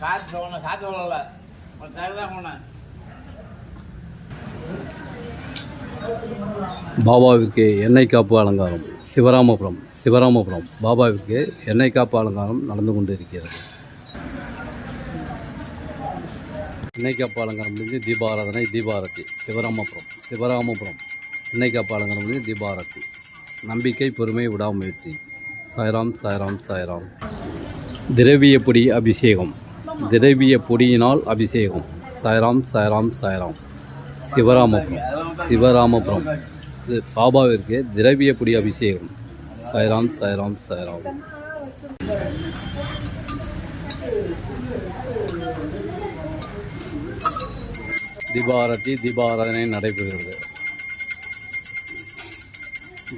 காற்று காற்று போனேன். பாபாவிற்கு எண்ணெய் காப்பு அலங்காரம். சிவராமபுரம் சிவராமபுரம். பாபாவிற்கு எண்ணெய் காப்பு அலங்காரம் நடந்து கொண்டு இருக்கிறது எண்ணெய் காப்பு அலங்காரம் முடிஞ்சு தீபாராதனை தீபாரதி. சிவராமபுரம் சிவராமபுரம். எண்ணெய் காப்பு அலங்காரம் முடிஞ்சு தீபாரதி. நம்பிக்கை பொறுமை விடாமுயற்சி சாய்ராம் சாய்ராம் சாய்ராம். திரவியப்படி அபிஷேகம். திரவிய பொடியினால் அபிஷேகம். சாய்ராம் சாய்ராம் சாய்ராம். சிவராமபுரம். சிவராமபுரம். இது பாபாவிற்கு திரவிய பொடி அபிஷேகம். சாய்ராம் சாய்ராம் சாய்ராம். தீபாரதி தீபாராதனை நடைபெறுகிறது.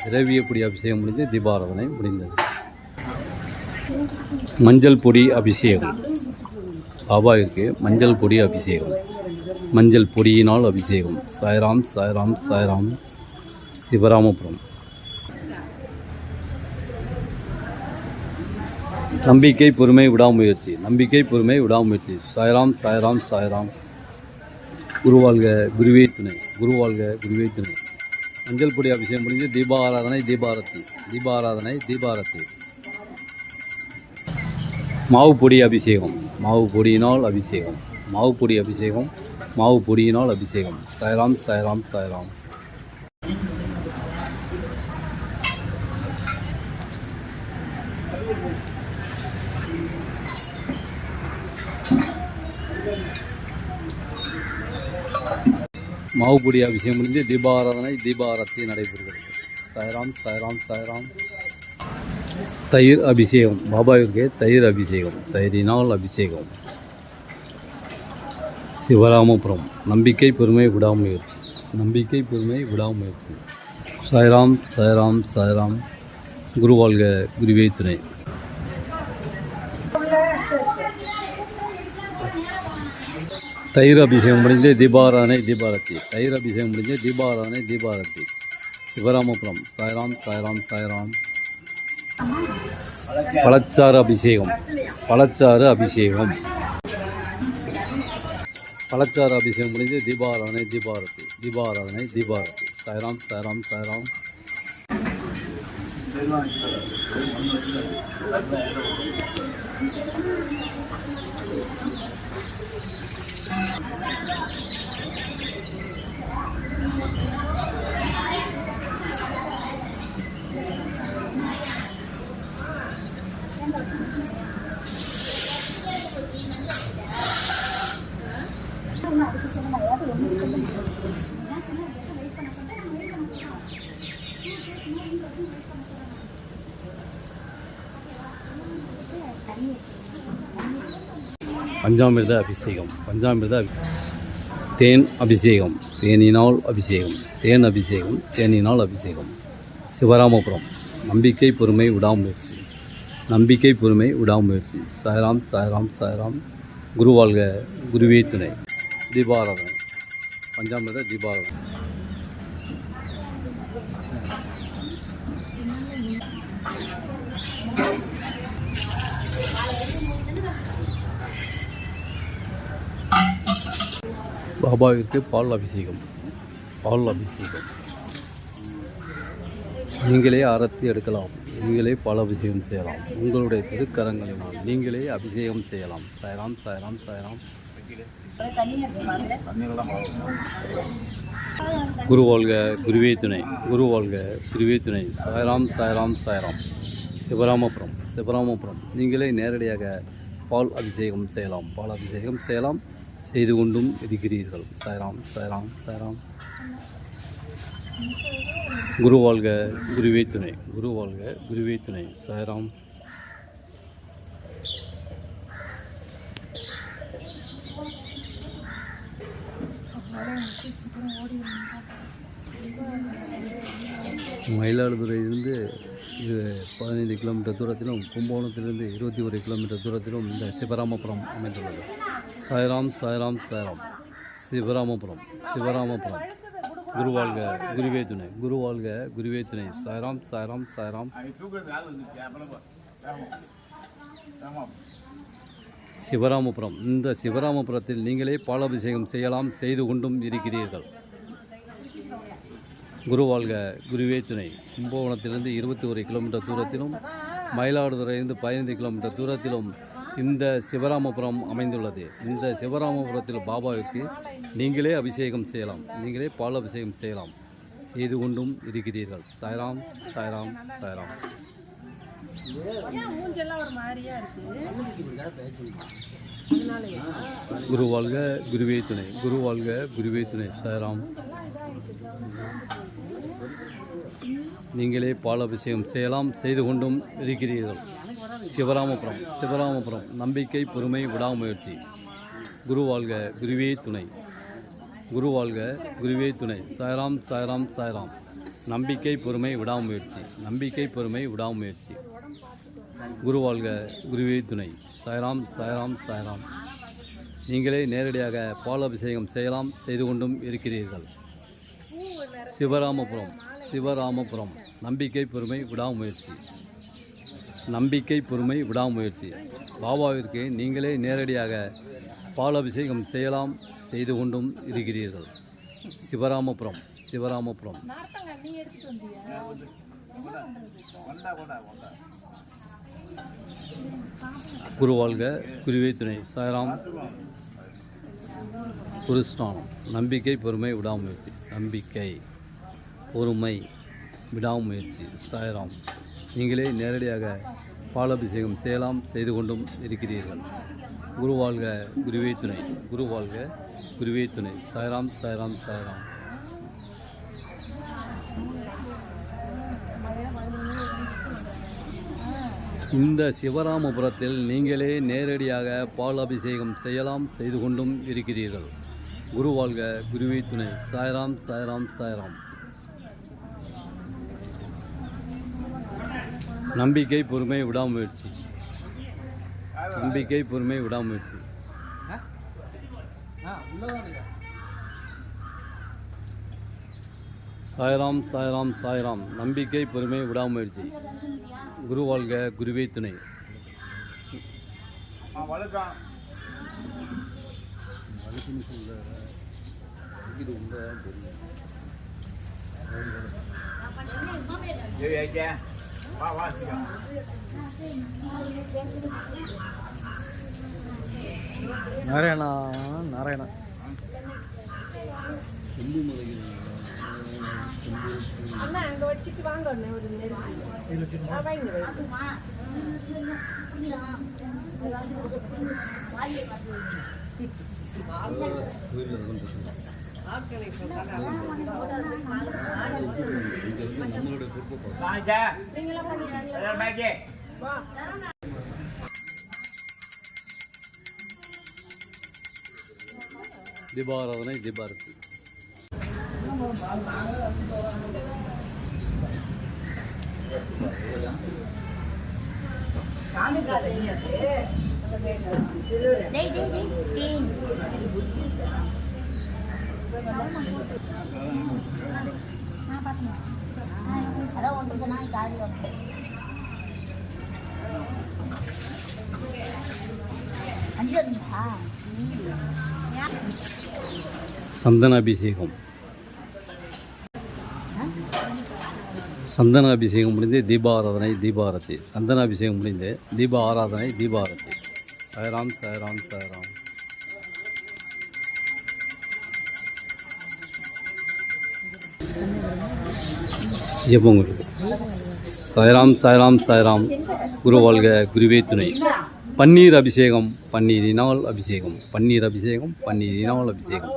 திரவிய பொடி அபிஷேகம் முடிந்து தீபாராதனை முடிந்தது. மஞ்சள் பொடி அபிஷேகம். பாபாவிற்கு மஞ்சள் பொடி அபிஷேகம். மஞ்சள் பொடியினால் அபிஷேகம். சாய்ராம் சாய்ராம் சாய்ராம். சிவராமபுரம். நம்பிக்கை பொறுமை விடாமுயற்சி. நம்பிக்கை பொறுமை விடாமுயற்சி. சாய்ராம் சாய்ராம் சாய்ராம். குருவாழ்க குருவே துணை. குருவாழ்க குருவே துணை. மஞ்சள் பொடி அபிஷேகம் முடிஞ்சு தீபாராதனை தீபாரத்தி தீபாராதனை தீபாரத்தி மாவு பொடி அபிஷேகம். மாவு பொடியினால் அபிஷேகம். மாவு பொடி அபிஷேகம் மாவு பொடியினால் அபிஷேகம். சாய்ராம் சாய்ராம் சாய்ராம். மாவு பொடி அபிஷேகம் முடிந்து தீபாராதனை தீபாரத்தி நடைபெறுகிறது. சாய்ராம் சாய்ராம் சாய்ராம். தயிர் அபிஷேகம். பாபாவிற்கு தயிர் அபிஷேகம். தயிரினால் அபிஷேகம். சிவராமபுரம். நம்பிக்கை பெருமை விடாமுயற்சி. நம்பிக்கை பெருமை விடாமுயற்சி. சாய்ராம் சாய்ராம் சாய்ராம். குருவாழ்க குருவே துணை. தயிர் அபிஷேகம் முடிஞ்சு தீபாராதனை தீபாரத்தி. தயிர் அபிஷேகம் முடிஞ்சு தீபாராதனை தீபாரத்தி. சிவராமபுரம். சாய்ராம் சாய்ராம் சாய்ராம். பழச்சாறு அபிஷேகம். பழச்சாறு அபிஷேகம். பழச்சாறு அபிஷேகம் முடிஞ்சு தீபாராதனை தீபாரதி. தீபாராதனை தீபாரதி. சாய்ராம் சாய்ராம் சாய்ராம். பஞ்சாமிர்த அபிஷேகம் பஞ்சாமிர்த தேன் அபிஷேகம் தேனினால் அபிஷேகம் தேன் அபிஷேகம் தேனினால் அபிஷேகம். சிவராமபுரம் நம்பிக்கை பொறுமை விடாமுயற்சி நம்பிக்கை பொறுமை விடாமுயற்சி. சாய்ராம் சாய்ராம் சாய்ராம். குருவாழ்க குருவே துணை. தீபாராதனை. பஞ்சாமிர்த தீபாராதனை. பாபாவிற்கு பால் அபிஷேகம் பால் அபிஷேகம் நீங்களே ஆரத்தி எடுக்கலாம். நீங்களே பால் அபிஷேகம் செய்யலாம். உங்களுடைய திருக்கரங்களினால் நீங்களே அபிஷேகம் செய்யலாம். சாய்ராம் சாய்ராம் சாய்ராம். குரு வாழ்க குருவே துணை. குரு வாழ்க குருவே துணை. சாய்ராம் சாய்ராம் சாயராம். சிவராமபுரம் சிவராமபுரம். நீங்களே நேரடியாக பால் அபிஷேகம் செய்யலாம். பால் அபிஷேகம் செய்யலாம். செய்து கொண்டும் இருக்கிறீர்கள். சாய்ராம் சாய்ராம் சாய்ராம். குரு வாழ்க குருவே துணை. குரு வாழ்க குருவே துணை. சாய்ராம். மயிலாடுதுறையிலிருந்து இது பதினைந்து கிலோமீட்டர் தூரத்திலும் கும்பகோணத்திலிருந்து இருபத்தி ஒரு கிலோமீட்டர் தூரத்திலும் இந்த சிவராமபுரம் அமைந்துள்ளது. சாய்ராம் சாய்ராம் சாய்ராம். சிவராமபுரம் சிவராமபுரம். குருவாழ்க குருவே துணை குருவாழ்க குருவே துணை சாய்ராம் சாய்ராம் சாய்ராம். சிவராமபுரம் இந்த சிவராமபுரத்தில் நீங்களே பாலாபிஷேகம் செய்யலாம் செய்து கொண்டும் இருக்கிறீர்கள். குருவாழ்க குருவே துணை. கும்பகோணத்திலிருந்து இருபத்தி ஒரு கிலோமீட்டர் தூரத்திலும் மயிலாடுதுறையிலிருந்து பதினைந்து கிலோமீட்டர் தூரத்திலும் இந்த சிவராமபுரம் அமைந்துள்ளது. இந்த சிவராமபுரத்தில் பாபாவுக்கு நீங்களே அபிஷேகம் செய்யலாம். நீங்களே பால் அபிஷேகம் செய்யலாம். செய்து கொண்டும் இருக்கிறீர்கள். சாய்ராம் சாய்ராம் சாய்ராம். ஏன் குரு வாழ்க குருவே துணை. குரு வாழ்க குருவே துணை. சாய்ராம். நீங்களே பால் அபிஷேகம் செய்யலாம் செய்து கொண்டும் இருக்கிறீர்கள். சிவராமபுரம் சிவராமபுரம் நம்பிக்கை பொறுமை விடாமுயற்சி. குரு வாழ்க குருவே துணை. குரு வாழ்க குருவே துணை. சாய்ராம் சாய்ராம் சாய்ராம். நம்பிக்கை பொறுமை விடாமுயற்சி. நம்பிக்கை பொறுமை விடாமுயற்சி. குரு வாழ்க குருவே துணை. சாய்ராம் சாய்ராம் சாய்ராம். நீங்களே நேரடியாக பால் அபிஷேகம் செய்யலாம் செய்து கொண்டும் இருக்கிறீர்கள். சிவராமபுரம் சிவராமபுரம். நம்பிக்கை பொறுமை விடாமுயற்சி. நம்பிக்கை பொறுமை விடாமுயற்சி. பாபாவிற்கு நீங்களே நேரடியாக பாலாபிஷேகம் செய்யலாம் செய்து கொண்டும் இருக்கிறீர்கள். சிவராமபுரம் சிவராமபுரம். குருவாழ்க குருவை குரு வாழ்க துணை. சாய்ராம். குருஸ்தானம். நம்பிக்கை பொறுமை விடாமுயற்சி. நம்பிக்கை. பொறுமை விடாமுயற்சி சாயராம். நீங்களே நேரடியாக பாலாபிஷேகம் செய்யலாம் செய்து கொண்டும் இருக்கிறீர்கள். குரு வாழ்க குருவே துணை குரு வாழ்க குருவே துணை. சாய்ராம் சாய்ராம் சாய்ராம். இந்த சிவராமபுரத்தில் நீங்களே நேரடியாக பால் அபிஷேகம் செய்யலாம் செய்து கொண்டும் இருக்கிறீர்கள். குரு வாழ்க குருவே துணை. சாய்ராம் சாய்ராம் சாய்ராம். நம்பிக்கை பொறுமை விடாமுயற்சி. நம்பிக்கை பொறுமை விடாமுயற்சி. சாய்ராம் சாய்ராம் சாய்ராம். நம்பிக்கை பொறுமை விடாமுயற்சி. குரு வாழ்க குருவே துணை. ஆ வா வா சீக்கிரம் நாராயணா நாராயணா. அண்ணா அங்க வச்சுட்டு வாங்க ஒரு வைங்க வைங்க. தீபாராதனை தீபாரதி. Đây, đây, đây, சந்தன அபிஷேகம் சந்தன அபிஷேகம் முடிந்து தீபாராதனை தீபாரதி. சந்தன அபிஷேகம் முடிந்து தீப ஆராதனை தீபாரதி. சயராம் சயராம் சயராம். ஜெபம் சாய்ராம் சாய்ராம் சாய்ராம். குரு வாழ்க குருவே துணை. பன்னீர் அபிஷேகம் பன்னீரினால் அபிஷேகம். பன்னீர் அபிஷேகம் பன்னீரினால் அபிஷேகம்.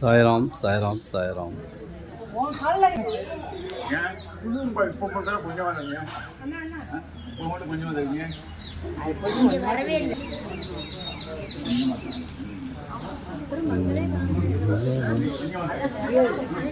சாய்ராம் சாய்ராம் சாய்ராம். உன் கால்ல ஏன் கொஞ்சம்